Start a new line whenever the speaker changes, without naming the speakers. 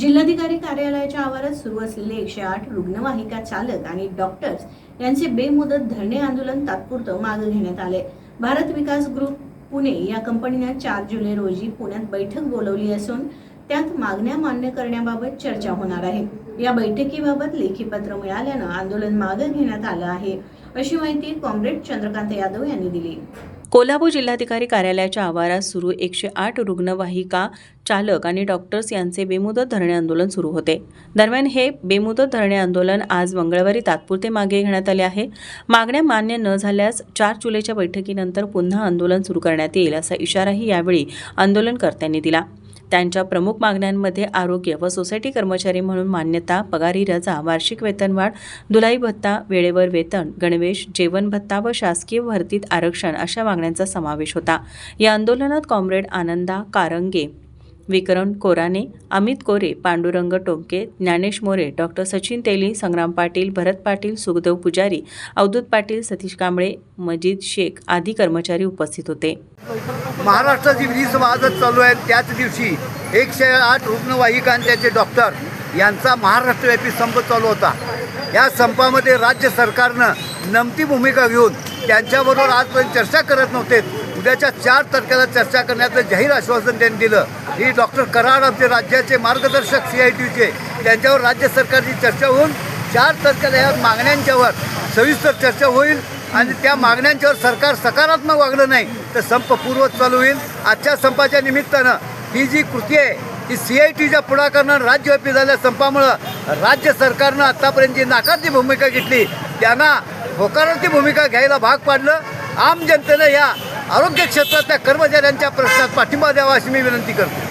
जिल्हाधिकारी कार्यालयाच्या आवारात सुरू असलेले एकशे आठ रुग्णवाहिका चालक आणि डॉक्टर्स यांचे बेमुदत धरणे आंदोलन तात्पुरतं मागे घेण्यात आले भारत विकास ग्रुप पुणे या कंपनीनं चार जुलै रोजी पुण्यात बैठक बोलवली असून त्यात मागण्या मान्य करण्याबाबत चर्चा होणार आहे. या बैठकीबाबत लेखी पत्र मिळाल्यानं आंदोलन मागे घेण्यात आलं आहे. अशी माहिती कॉम्रेड चंद्रकांत यादव यांनी दिली.
कोल्हापूर जिल्हाधिकारी कार्यालयाच्या आवारात सुरू एकशे आठ रुग्णवाहिका चालक आणि डॉक्टर्स यांचे बेमुदत धरणे आंदोलन सुरू होते. दरम्यान हे बेमुदत धरणे आंदोलन आज मंगळवारी तात्पुरते मागे घेण्यात आले आहे. मागण्या मान्य न झाल्यास चार जुलैच्या बैठकीनंतर पुन्हा आंदोलन सुरू करण्यात येईल असा इशाराही यावेळी आंदोलनकर्त्यांनी दिला. त्यांच्या प्रमुख मागण्यांमध्ये आरोग्य व सोसायटी कर्मचारी म्हणून मान्यता पगारी रजा वार्षिक वेतनवाढ दुलाई भत्ता वेळेवर वेतन गणवेश जेवण भत्ता व शासकीय भरतीत आरक्षण अशा मागण्यांचा समावेश होता. या आंदोलनात कॉम्रेड आनंदा कारंगे विकरण कोराने अमित कोरे पांडुरंग टोमके ज्ञानेश मोरे डॉक्टर सचिन तेली संग्राम पाटील भरत पाटील सुखदेव पुजारी अवधूत पाटील सतीश कांबळे मजीद शेख आदी कर्मचारी उपस्थित होते.
महाराष्ट्राची वीज वाजत चालू आहे. त्याच दिवशी एकशे आठ रुग्णवाहिका आणि त्याचे डॉक्टर यांचा महाराष्ट्रव्यापी संप चालू होता. या संपामध्ये राज्य सरकारनं नमती भूमिका घेऊन त्यांच्याबरोबर आजपर्यंत चर्चा करत नव्हते. उद्याच्या चार तारखेला चर्चा करण्याचं जाहीर आश्वासन त्यांनी दिलं. ही डॉक्टर कराड आमचे राज्याचे मार्गदर्शक सी आय टीचे त्यांच्यावर राज्य सरकारची चर्चा होऊन चार तारखेला या मागण्यांच्यावर सविस्तर चर्चा होईल आणि त्या मागण्यांच्यावर सरकार सकारात्मक वागलं नाही तर संप पूर्वत चालू होईल. आजच्या संपाच्या निमित्तानं ही जी कृती आहे ही सी आय टीच्या पुढाकारानं राज्यव्यापी झाल्या संपामुळं राज्य सरकारनं आत्तापर्यंत जी नाकारती भूमिका घेतली त्यांना होकारार्थी भूमिका घ्यायला भाग पाडलं. आम जनतेनं या आरोग्य क्षेत्रातल्या कर्मचाऱ्यांच्या प्रश्नात पाठिंबा द्यावा अशी मी विनंती करतो.